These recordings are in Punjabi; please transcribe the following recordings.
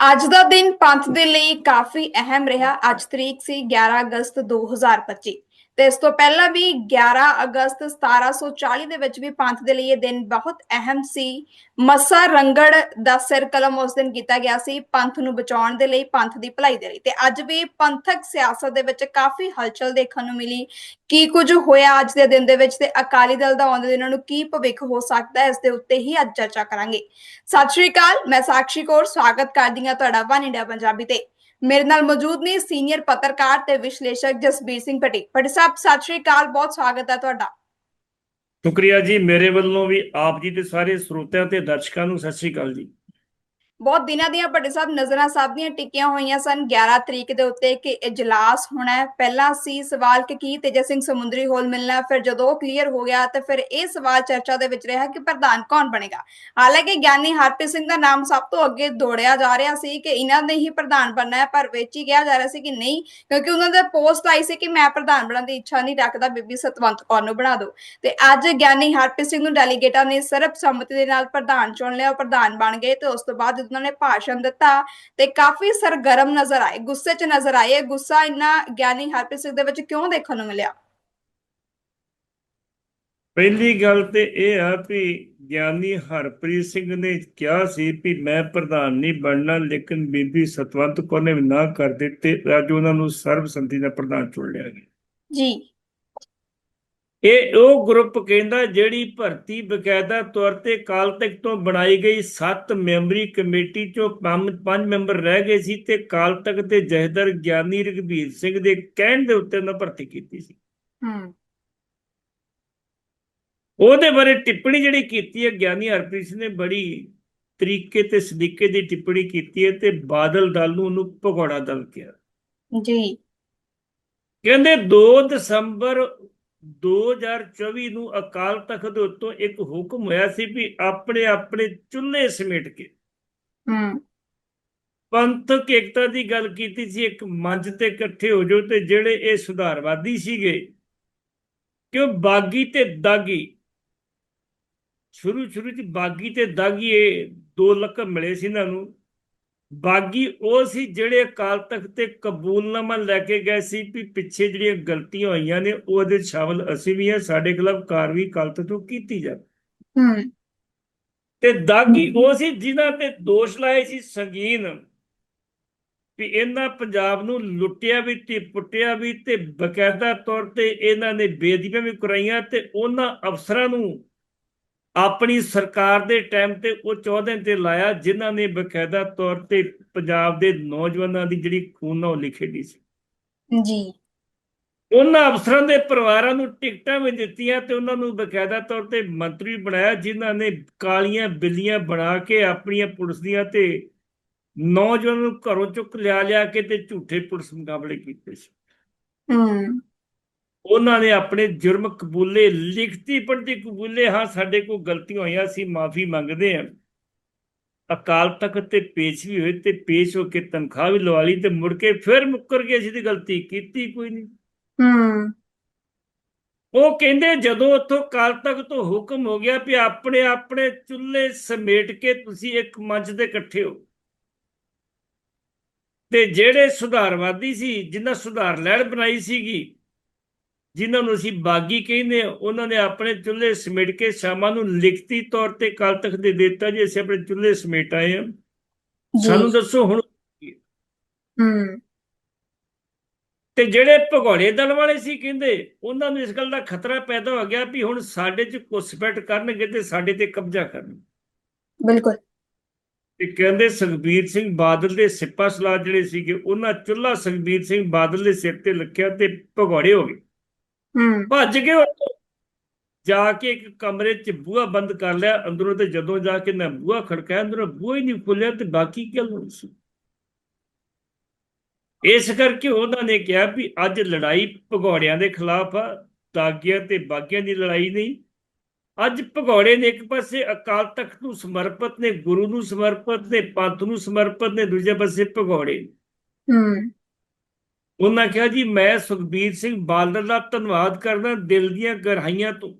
ਅੱਜ ਦਾ ਦਿਨ ਪੰਥ ਦੇ ਲਈ ਕਾਫੀ ਅਹਿਮ ਰਿਹਾ। ਅੱਜ ਤਰੀਕ ਸੀ 11 ਅਗਸਤ 2025 ਤੇ ਇਸ ਤੋਂ ਪਹਿਲਾਂ ਵੀ 11 ਅਗਸਤ 1740 ਦੇ ਵਿੱਚ ਵੀ ਪੰਥ ਦੇ ਲਈ ਇਹ ਦਿਨ ਬਹੁਤ ਅਹਿਮ ਸੀ। ਮੱਸਾ ਰੰਗੜ ਦਾ ਸਿਰ ਕਲਮ ਉਸ ਦਿਨ ਕੀਤਾ ਗਿਆ ਸੀ ਪੰਥ ਨੂੰ ਬਚਾਉਣ ਦੇ ਲਈ, ਪੰਥ ਦੀ ਭਲਾਈ ਦੇ ਲਈ। ਤੇ ਅੱਜ ਵੀ ਪੰਥਕ ਸਿਆਸਤ ਦੇ ਵਿੱਚ ਕਾਫੀ ਹਲਚਲ ਦੇਖਣ ਨੂੰ ਮਿਲੀ। ਕੀ ਕੁਝ ਹੋਇਆ ਅੱਜ ਦੇ ਦਿਨ ਦੇ ਵਿੱਚ ਤੇ ਅਕਾਲੀ ਦਲ ਦਾ ਆਉਂਦੇ ਦਿਨਾਂ ਨੂੰ ਕੀ ਭਵਿੱਖ ਹੋ ਸਕਦਾ ਹੈ, ਇਸ ਦੇ ਉੱਤੇ ਹੀ ਅੱਜ ਚਰਚਾ ਕਰਾਂਗੇ। ਸਤਿ ਸ਼੍ਰੀ ਅਕਾਲ, ਮੈਂ ਸਾਕਸ਼ੀ ਕੌਰ, ਸਵਾਗਤ ਕਰਦੀ ਹਾਂ ਤੁਹਾਡਾ ਵਨ ਇੰਡੀਆ ਪੰਜਾਬੀ ਤੇ। ਮੇਰੇ ਨਾਲ ਮੌਜੂਦ ਨੇ ਸੀਨੀਅਰ ਪੱਤਰਕਾਰ ਤੇ ਵਿਸ਼ਲੇਸ਼ਕ ਜਸਬੀਰ ਸਿੰਘ ਪਟੇਲ ਭੱਟੀ ਸਾਹਿਬ, ਸਤਿ ਸ਼੍ਰੀ ਅਕਾਲ, ਬਹੁਤ ਸਵਾਗਤ ਹੈ ਤੁਹਾਡਾ। ਸ਼ੁਕਰੀਆ ਜੀ, ਮੇਰੇ ਵੱਲੋਂ ਵੀ ਆਪ ਜੀ ਤੇ ਸਾਰੇ ਸਰੋਤਿਆਂ ਤੇ ਦਰਸ਼ਕਾਂ ਨੂੰ ਸਤਿ ਸ੍ਰੀ ਅਕਾਲ ਜੀ। ਬਹੁਤ ਦਿਨਾਂ ਦੀਆਂ ਵੱਡੇ ਸਾਹਿਬ ਨਜ਼ਰਾਂ ਸਭ ਦੀਆਂ ਟਿਕੀਆਂ ਹੋਈਆਂ ਸਨ। 11 ਤਰੀਕ ਦੇ ਉੱਤੇ ਕਿ ਇਜਲਾਸ ਹੋਣਾ ਹੈ। ਪਹਿਲਾ ਸੀ ਸਵਾਲ ਕਿ ਕੀ ਤੇਜਾ ਸਿੰਘ ਸਮੁੰਦਰੀ ਹੋਲ ਮਿਲਣਾ ਫਿਰ ਜਦੋਂ ਕਲੀਅਰ ਹੋ ਗਿਆ ਤੇ ਫਿਰ ਇਹ ਸਵਾਲ ਚਰਚਾ ਦੇ ਵਿੱਚ ਰਿਹਾ ਕਿ ਪ੍ਰਧਾਨ ਕੌਣ ਬਣੇਗਾ। ਹਾਲਾਂਕਿ ਗਿਆਨੀ ਹਰਪ੍ਰੀਤ ਸਿੰਘ ਦਾ ਨਾਮ ਸਭ ਤੋਂ ਅੱਗੇ ਦੌੜਿਆ ਜਾ ਰਿਹਾ ਸੀ ਕਿ ਇਹਨਾਂ ਨੇ ਹੀ ਪ੍ਰਧਾਨ ਬਣਨਾ ਹੈ, ਪਰ ਵਿੱਚ ਹੀ ਕਿਹਾ ਜਾ ਰਿਹਾ ਸੀ ਕਿ ਨਹੀਂ, ਕਿਉਂਕਿ ਉਹਨਾਂ ਦੇ ਪੋਸਟ ਆਈ ਸੀ ਕਿ ਮੈਂ ਪ੍ਰਧਾਨ ਬਣਨ ਦੀ ਇੱਛਾ ਨਹੀਂ ਰੱਖਦਾ, ਬੀਬੀ ਸਤਵੰਤ ਕੌਰ ਨੂੰ ਬਣਾ ਦਿਓ। ਤੇ ਅੱਜ ਗਿਆਨੀ ਹਰਪ੍ਰੀਤ ਸਿੰਘ ਨੂੰ ਡੈਲੀਗੇਟਾਂ ਨੇ ਸਰਬਸੰਮਤੀ ਦੇ ਨਾਲ ਪ੍ਰਧਾਨ ਚੁਣ ਲਿਆ, ਉਹ ਪ੍ਰਧਾਨ ਬਣ ਗਏ ਤੇ ਉਸ ਤੋਂ ਬਾਅਦ ਉਹਨਾਂ ਨੇ ਭਾਸ਼ਣ ਦਿੱਤਾ ਤੇ ਕਾਫੀ ਸਰਗਰਮ ਨਜ਼ਰ ਆਏ ਗੁੱਸੇ 'ਚ ਨਜ਼ਰ ਆਏ। ਗੁੱਸਾ ਇੰਨਾ ਗਿਆਨੀ ਹਰਪ੍ਰੀਤ ਸਿੰਘ ਦੇ ਵਿੱਚ ਕਿਉਂ ਦੇਖਣ ਨੂੰ ਮਿਲਿਆ? ਪਹਿਲੀ ਗੱਲ ਤੇ ਇਹ ਆ ਵੀ ਗਿਆਨੀ ਹਰਪ੍ਰੀਤ ਸਿੰਘ ਨੇ ਕਿਹਾ ਸੀ ਵੀ ਮੈਂ ਪ੍ਰਧਾਨ ਨਹੀਂ ਬਣਨਾ ਲੇਕਿਨ ਬੀਬੀ ਸਤਵੰਤ ਕੌਰ ਨੇ ਨਾ ਕਰ ਦਿੱਤੇ ਅੱਜ ਉਹਨਾਂ ਨੂੰ ਸਰਬਸੰਮਤੀ ਦਾ ਪ੍ਰਧਾਨ ਚੁਣ ਲਿਆ ਗਿਆ। ਜੀ। ਇਹ ਉਹ ਗਰੁੱਪ ਕਹਿੰਦਾ ਜਿਹੜੀ ਭਰਤੀ ਬਕਾਇਦਾ ਤੌਰ ਤੇ ਕਾਲ ਤੱਕ ਤੋਂ ਬਣਾਈ ਗਈ 7 ਮੈਂਬਰੀ ਕਮੇਟੀ ਚੋਂ ਪੰਜ ਪੰਜ ਮੈਂਬਰ ਰਹਿ ਗਏ ਸੀ ਤੇ ਕਾਲ ਤੱਕ ਤੇ ਜਹਦਰ ਗਿਆਨੀ ਰਘਬੀਰ ਸਿੰਘ ਦੇ ਕਹਿਣ ਦੇ ਉੱਤੇ ਉਹਨਾਂ ਭਰਤੀ ਕੀਤੀ ਸੀ। ਹੂੰ। ਉਹਦੇ ਬਾਰੇ ਟਿੱਪਣੀ ਜਿਹੜੀ ਕੀਤੀ ਹੈ ਗਿਆਨੀ ਹਰਪ੍ਰੀਤ ਸਿੰਘ ਨੇ ਬੜੀ ਤਰੀਕੇ ਤੇ ਸਲੀਕੇ ਦੀ ਟਿੱਪਣੀ ਕੀਤੀ ਹੈ ਤੇ ਬਾਦਲ ਦਲ ਨੂੰ ਉਹਨੂੰ ਭਗੌੜਾ ਦਲ ਕਿਹਾ। ਜੀ। ਕਹਿੰਦੇ 2 ਦਸੰਬਰ 2024 ਨੂੰ ਅਕਾਲ ਤਖਤ ਦੇ ਉੱਤੋਂ ਇੱਕ ਹੁਕਮ ਹੋਇਆ ਸੀ ਵੀ ਆਪਣੇ ਆਪਣੇ ਚੁੱਲ੍ਹੇ ਸਮੇਟ ਕੇ। ਹੂੰ। ਪੰਥਕ ਏਕਤਾ ਦੀ ਗੱਲ ਕੀਤੀ ਸੀ ਇੱਕ ਮੰਚ ਤੇ ਇਕੱਠੇ ਹੋ ਜਾਓ ਤੇ ਜਿਹੜੇ ਇਹ ਸੁਧਾਰਵਾਦੀ ਸੀਗੇ ਕਿ ਉਹ ਬਾਗੀ ਤੇ ਦਾਗੀ ਸ਼ੁਰੂ ਸ਼ੁਰੂ ਚ ਬਾਗੀ ਤੇ ਦਾਗੀ ਇਹ ਦੋ ਲਕਬ ਮਿਲੇ ਸੀ ਇਹਨਾਂ ਨੂੰ। ਬਾਗੀ ਉਹ ਸੀ ਜਿਹੜੇ ਅਕਾਲ ਤਖਤ ਤੇ ਕਬੂਲਨਾਮਾ ਲੈ ਕੇ ਗਏ ਸੀ ਵੀ ਪਿੱਛੇ ਜਿਹੜੀਆਂ ਗਲਤੀਆਂ ਹੋਈਆਂ ਨੇ ਉਹਦੇ ਸ਼ਾਮਲ ਅਸੀਂ ਵੀ ਹਾਂ ਸਾਡੇ ਖਿਲਾਫ ਕਾਰਵਾਈ ਕੱਲ ਤੋਂ ਕੀਤੀ ਜਾਵੇ। ਹੂੰ। ਤੇ ਦਾਗੀ ਉਹ ਸੀ ਜਿਨ੍ਹਾਂ ਤੇ ਦੋਸ਼ ਲਾਏ ਸੀ ਸੰਗੀਨ ਵੀ ਇਹਨਾਂ ਪੰਜਾਬ ਨੂੰ ਲੁੱਟਿਆ ਵੀ ਤੇ ਪੁੱਟਿਆ ਵੀ ਤੇ ਬਕਾਇਦਾ ਤੌਰ ਤੇ ਇਹਨਾਂ ਨੇ ਬੇਦਬੀਆਂ ਵੀ ਕਰਾਈਆਂ ਤੇ ਉਹਨਾਂ ਅਫਸਰਾਂ ਨੂੰ ਆਪਣੀ ਸਰਕਾਰ ਦੇ ਟਾਈਮ ਤੇ ਉਹ ਚੌਧੇ ਤੇ ਲਾਇਆ ਜਿਨ੍ਹਾਂ ਨੇ ਬਕਾਇਦਾ ਤੌਰ ਤੇ ਪੰਜਾਬ ਦੇ ਨੌਜਵਾਨਾਂ ਦੀ ਜਿਹੜੀ ਖੂਨ ਨਾਲ ਲਿਖੇੜੀ ਸੀ। ਜੀ। ਉਹਨਾਂ ਅਫਸਰਾਂ ਦੇ ਪਰਿਵਾਰਾਂ ਨੂੰ ਟਿਕਟਾਂ ਵੀ ਦਿੱਤੀਆਂ ਤੇ ਉਹਨਾਂ ਨੂੰ ਬਕਾਇਦਾ ਤੌਰ ਤੇ ਮੰਤਰੀ ਬਣਾਇਆ ਜਿਨ੍ਹਾਂ ਨੇ ਕਾਲੀਆਂ ਬਿੱਲੀਆਂ ਬਣਾ ਕੇ ਆਪਣੀਆਂ ਪੁਲਿਸ ਦੀਆਂ ਤੇ ਨੌਜਵਾਨਾਂ ਨੂੰ ਘਰੋਂ ਚੁੱਕ ਲਿਆ ਲਿਆ ਕੇ ਤੇ ਝੂਠੇ ਪੁਲਿਸ ਮੁਕਾਬਲੇ ਕੀਤੇ ਸੀ। ਹੂੰ। ਉਹਨਾਂ ਨੇ ਆਪਣੇ ਜੁਰਮ ਕਬੂਲੇ ਲਿਖਤੀ ਪੜਤੀ ਕਬੂਲੇ ਹਾਂ ਸਾਡੇ ਕੋਲ ਗਲਤੀਆਂ ਹੋਈਆਂ ਸੀ ਮਾਫੀ ਮੰਗਦੇ ਹਾਂ। ਅਕਾਲ ਤਖਤ ਤੇ ਪੇਸ਼ ਵੀ ਹੋਏ ਤੇ ਪੇਸ਼ ਹੋ ਕੇ ਤਨਖਾਹ ਵੀ ਲਵਾ ਲਈ ਤੇ ਮੁੜ ਕੇ ਫਿਰ ਮੁੱਕਰ ਗਏ ਸੀ ਤੇ ਗਲਤੀ ਕੀਤੀ ਕੋਈ ਨਹੀਂ। ਹੂੰ। ਉਹ ਕਹਿੰਦੇ ਜਦੋਂ ਉੱਥੋਂ ਕਾਲ ਤੱਕ ਤੋਂ ਹੁਕਮ ਹੋ ਗਿਆ ਵੀ ਆਪਣੇ ਆਪਣੇ ਚੁੱਲ੍ਹੇ ਸਮੇਟ ਕੇ ਤੁਸੀਂ ਇੱਕ ਮੰਚ ਤੇ ਇਕੱਠੇ ਹੋ। ਤੇ ਜਿਹੜੇ ਸੁਧਾਰਵਾਦੀ ਸੀ ਜਿਨ੍ਹਾਂ ਸੁਧਾਰ ਲਹਿਰ ਬਣਾਈ ਸੀਗੀ ਜਿਨ੍ਹਾਂ ਨੂੰ ਅਸੀਂ ਬਾਗੀ ਕਹਿੰਦੇ ਆ ਉਹਨਾਂ ਨੇ ਆਪਣੇ ਚੁੱਲ੍ਹੇ ਸਮੇਟ ਕੇ ਸ਼ਾਮਾਂ ਨੂੰ ਲਿਖਤੀ ਤੌਰ ਤੇ ਕਾਲ ਤੱਕ ਦੇ ਦਿੱਤਾ ਜੀ ਅਸੀਂ ਆਪਣੇ ਚੁੱਲ੍ਹੇ ਸਮੇਟ ਆਏ ਹਾਂ। ਸਾਨੂੰ ਦੱਸੋ ਹੁਣ ਹੂੰ। ਤੇ ਜਿਹੜੇ ਭਗੌੜੇ ਦਲ ਵਾਲੇ ਸੀ ਕਹਿੰਦੇ ਉਹਨਾਂ ਨੂੰ ਇਸ ਗੱਲ ਦਾ ਖਤਰਾ ਪੈਦਾ ਹੋ ਗਿਆ ਵੀ ਹੁਣ ਸਾਡੇ 'ਚ ਘੁਸਪੈਠ ਕਰਨਗੇ ਤੇ ਸਾਡੇ ਤੇ ਕਬਜ਼ਾ ਕਰਨਗੇ ਬਿਲਕੁਲ। ਤੇ ਕਹਿੰਦੇ ਸੁਖਬੀਰ ਸਿੰਘ ਬਾਦਲ ਦੇ ਸਿਪਾ ਸਲਾਹ ਜਿਹੜੇ ਸੀਗੇ ਉਹਨਾਂ ਚੁੱਲਾ ਸੁਖਬੀਰ ਸਿੰਘ ਬਾਦਲ ਦੇ ਸਿਰ ਤੇ ਰੱਖਿਆ ਤੇ ਭਗੌੜੇ ਹੋ ਗਏ। ਭੱਜ ਉੱਥੋਂ। ਜਾ ਕੇ ਇੱਕ ਕਮਰੇ 'ਚ ਬੂਹਾ ਬੰਦ ਕਰ ਲਿਆ। ਅੰਦਰੋਂ ਤੇ ਜਦੋਂ ਜਾ ਕੇ ਨਾ ਬੂਹਾ ਖੜਕਾਇਆ ਅੰਦਰੋਂ ਬੂਹਾ ਹੀ ਨਹੀਂ ਖੁੱਲਿਆ ਤੇ ਬਾਕੀ ਕੀ ਸੀ? ਇਸ ਕਰਕੇ ਉਹਨਾਂ ਨੇ ਕਿਹਾ ਵੀ ਅੱਜ ਲੜਾਈ ਭਗੌੜਿਆਂ ਦੇ ਖਿਲਾਫ ਆ। ਦਾਗੀਆਂ ਤੇ ਬਾਗੀਆਂ ਦੀ ਲੜਾਈ ਨਹੀਂ। ਅੱਜ ਭਗੌੜੇ ਨੇ ਇੱਕ ਪਾਸੇ ਅਕਾਲ ਤਖਤ ਨੂੰ ਸਮਰਪਿਤ ਨੇ ਗੁਰੂ ਨੂੰ ਸਮਰਪਿਤ ਨੇ ਪੰਥ ਨੂੰ ਸਮਰਪਿਤ ਨੇ ਦੂਜੇ ਪਾਸੇ ਭਗੌੜੇ ਹੂੰ। ਉਹਨਾਂ ਕਿਹਾ ਜੀ ਮੈਂ ਸੁਖਬੀਰ ਸਿੰਘ ਬਾਦਲ ਦਾ ਧੰਨਵਾਦ ਕਰਦਾ ਦਿਲ ਦੀਆਂ ਗਹਿਰਾਈਆਂ ਤੋਂ।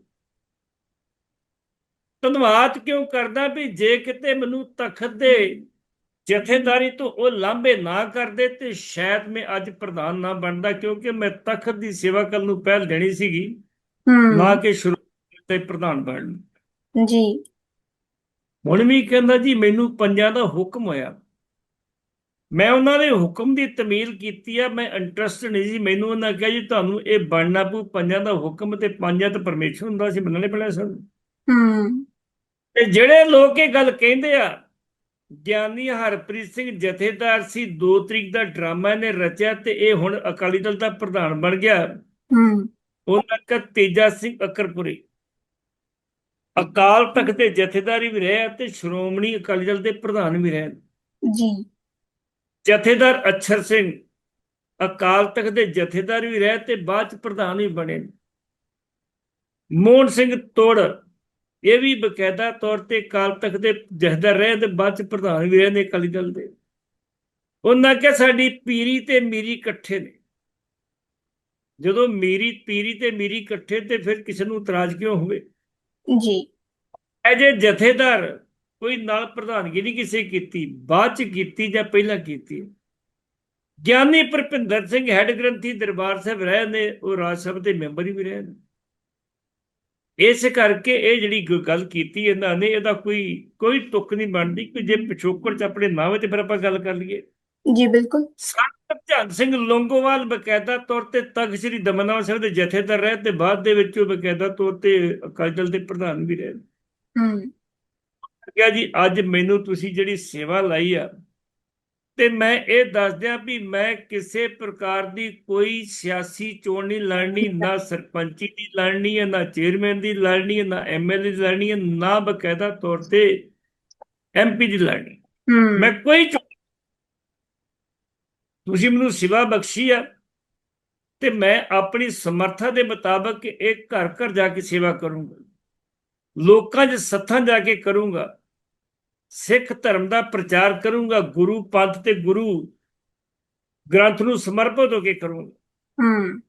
ਧੰਨਵਾਦ ਕਿਉਂ ਕਰਦਾ ਵੀ ਜੇ ਕਿਤੇ ਮੈਨੂੰ ਤਖਤ ਦੇ ਜਥੇਦਾਰੀ ਤੋਂ ਉਹ ਲਾਂਭੇ ਨਾ ਕਰਦੇ ਤੇ ਸ਼ਾਇਦ ਮੈਂ ਅੱਜ ਪ੍ਰਧਾਨ ਨਾ ਬਣਦਾ ਕਿਉਂਕਿ ਮੈਂ ਤਖਤ ਦੀ ਸੇਵਾ ਕਰਨ ਨੂੰ ਪਹਿਲ ਦੇਣੀ ਸੀਗੀ। ਨਾ ਕਿ ਸ਼ੁਰੂ ਤੇ ਪ੍ਰਧਾਨ ਬਣਨ ਜੀ। ਹੁਣ ਵੀ ਕਹਿੰਦਾ ਜੀ ਮੈਨੂੰ ਪੰਜਾਂ ਦਾ ਹੁਕਮ ਹੋਇਆ। ਮੈਂ ਉਹਨਾਂ ਦੇ ਹੁਕਮ ਦੀ ਤਮੀਲ ਕੀਤੀ ਆ ਮੈਂ ਇੰਟਰਸਟ ਨਹੀਂ ਸੀ ਮੈਨੂੰ ਉਹਨਾਂ ਕਿਹਾ ਜੀ ਤੁਹਾਨੂੰ ਇਹ ਬਣਨਾ ਪਊ ਪੰਜਾਂ ਦਾ ਹੁਕਮ ਤੇ ਪੰਜਾਂ ਤੇ ਪਰਮੇਸ਼ਰ ਹੁੰਦਾ ਸੀ ਮੰਨਣੇ ਪੈਣਾ ਸਨ ਹੂੰ। ਤੇ ਜਿਹੜੇ ਲੋਕ ਇਹ ਗੱਲ ਕਹਿੰਦੇ ਆ ਗਿਆਨੀ ਹਰਪ੍ਰੀਤ ਸਿੰਘ ਜਥੇਦਾਰ ਸੀ 2 ਤਰੀਕ ਦਾ ਡਰਾਮਾ ਇਹਨੇ ਰਚਿਆ ਤੇ ਇਹ ਹੁਣ ਅਕਾਲੀ ਦਲ ਦਾ ਪ੍ਰਧਾਨ ਬਣ ਗਿਆ। ਹੂੰ। ਉਹਨਾਂ ਦਾ ਤੇਜਾ ਸਿੰਘ ਅਕਰਪੁਰੀ। ਅਕਾਲ ਤਖਤ ਦੇ ਜਥੇਦਾਰੀ ਵੀ ਰਹੇ ਤੇ ਸ਼੍ਰੋਮਣੀ ਅਕਾਲੀ ਦਲ ਦੇ ਪ੍ਰਧਾਨ ਵੀ ਰਹੇ ਜੀ। ਜਥੇਦਾਰ ਅਛਰ ਸਿੰਘ ਅਕਾਲ ਤਖਤ ਦੇ ਜਥੇਦਾਰ ਵੀ ਰਹੇ ਤੇ ਬਾਅਦ ਚ ਪ੍ਰਧਾਨ ਵੀ ਬਣੇ ਮੋਹਨ ਸਿੰਘ ਤੋੜ ਇਹ ਵੀ ਬਕਾਇਦਾ ਤੌਰ ਤੇ ਅਕਾਲ ਤਖਤ ਦੇ ਜਥੇਦਾਰ ਰਹੇ ਤੇ ਬਾਅਦ ਚ ਪ੍ਰਧਾਨ ਵੀ ਰਹੇ ਨੇ ਅਕਾਲੀ ਦਲ ਦੇ। ਉਹਨਾਂ ਕਿਹਾ ਸਾਡੀ ਪੀਰੀ ਤੇ ਮੀਰੀ ਇਕੱਠੇ ਨੇ। ਜਦੋਂ ਮੀਰੀ ਪੀਰੀ ਤੇ ਮੀਰੀ ਇਕੱਠੇ ਤੇ ਫਿਰ ਕਿਸੇ ਨੂੰ ਇਤਰਾਜ਼ ਕਿਉਂ ਹੋਵੇ? ਜੀ। ਇਹ ਜੇ ਜਥੇਦਾਰ ਕੋਈ ਨਾਲ ਪ੍ਰਧਾਨਗੀ ਨਹੀਂ ਕਿਸੇ ਕੀਤੀ ਬਾਅਦ ਚ ਕੀਤੀ ਜਾਂ ਪਹਿਲਾਂ ਕੀਤੀ। ਗਿਆਨੀ ਭਰਪਿੰਦਰ ਸਿੰਘ ਹੈੱਡ ਗ੍ਰੰਥੀ ਦਰਬਾਰ ਸਾਹਿਬ ਰਹੇ ਨੇ ਉਹ ਰਾਜ ਸਭਾ ਦੇ ਮੈਂਬਰ ਵੀ ਰਹੇ ਨੇ ਇਸ ਕਰਕੇ ਇਹ ਜਿਹੜੀ ਗੱਲ ਕੀਤੀ ਇਹਨਾਂ ਨੇ ਇਹਦਾ ਕੋਈ ਕੋਈ ਤੁੱਕ ਨਹੀਂ ਬਣਦੀ ਕਿ ਜੇ ਪਿਛੋਕੜ ਚ ਆਪਣੇ ਨਾਮ ਤੇ ਫਿਰ ਆਪਾਂ ਗੱਲ ਕਰ ਲਈਏ। ਜੀ ਬਿਲਕੁਲ। ਸੰਤ ਧਿਆਨ ਸਿੰਘ ਲੋਂਗੋਵਾਲ ਬਕਾਇਦਾ ਤੌਰ ਤੇ ਤਖਤ ਸ੍ਰੀ ਦਮਨਨਾਥ ਸਾਹਿਬ ਦੇ ਜਥੇਦਾਰ ਰਹੇ ਤੇ ਬਾਅਦ ਦੇ ਵਿੱਚ ਉਹ ਬਕਾਇਦਾ ਤੌਰ ਤੇ ਅਕਾਲੀ ਦਲ ਦੇ ਪ੍ਰਧਾਨ ਵੀ ਰਹੇ। ਹੂੰ। ਕਿਹਾ ਜੀ ਅੱਜ ਮੈਨੂੰ ਤੁਸੀਂ ਜਿਹੜੀ ਸੇਵਾ ਲਈ ਆ ਤੇ ਮੈਂ ਇਹ ਦੱਸ ਦਿਆਂ ਵੀ ਮੈਂ ਕਿਸੇ ਪ੍ਰਕਾਰ ਦੀ ਕੋਈ ਸਿਆਸੀ ਚੋਣ ਨਹੀਂ ਲੜਨੀ ਨਾ ਸਰਪੰਚੀ ਦੀ ਲੜਨੀ ਹੈ ਨਾ ਚੇਅਰਮੈਨ ਦੀ ਲੜਨੀ ਹੈ ਨਾ ਐਮਐਲਏ ਦੀ ਲੜਨੀ ਹੈ ਨਾ ਬਕਾਇਦਾ ਤੌਰ ਤੇ ਐਮਪੀ ਦੀ ਲੜਨੀ। ਮੈਂ ਕੋਈ ਤੁਸੀਂ ਮੈਨੂੰ ਸਿਵਾ ਬਖਸ਼ੀ ਆ ਤੇ ਮੈਂ ਆਪਣੀ ਸਮਰੱਥਾ ਦੇ ਮੁਤਾਬਕ ਇਹ ਘਰ ਘਰ ਜਾ ਕੇ ਸੇਵਾ ਕਰੂੰਗਾ। ਲੋਕਾਂ 'ਚ ਸੱਥਾਂ ਜਾ ਕੇ ਕਰੂੰਗਾ। ਸਿੱਖ ਧਰਮ ਦਾ ਪ੍ਰਚਾਰ ਕਰੂੰਗਾ। ਗੁਰੂ ਪੰਥ ਤੇ ਗੁਰੂ ਗ੍ਰੰਥ ਨੂੰ ਸਮਰਪਿਤ ਹੋ ਕੇ ਕਰੂੰਗਾ। ਹੂੰ।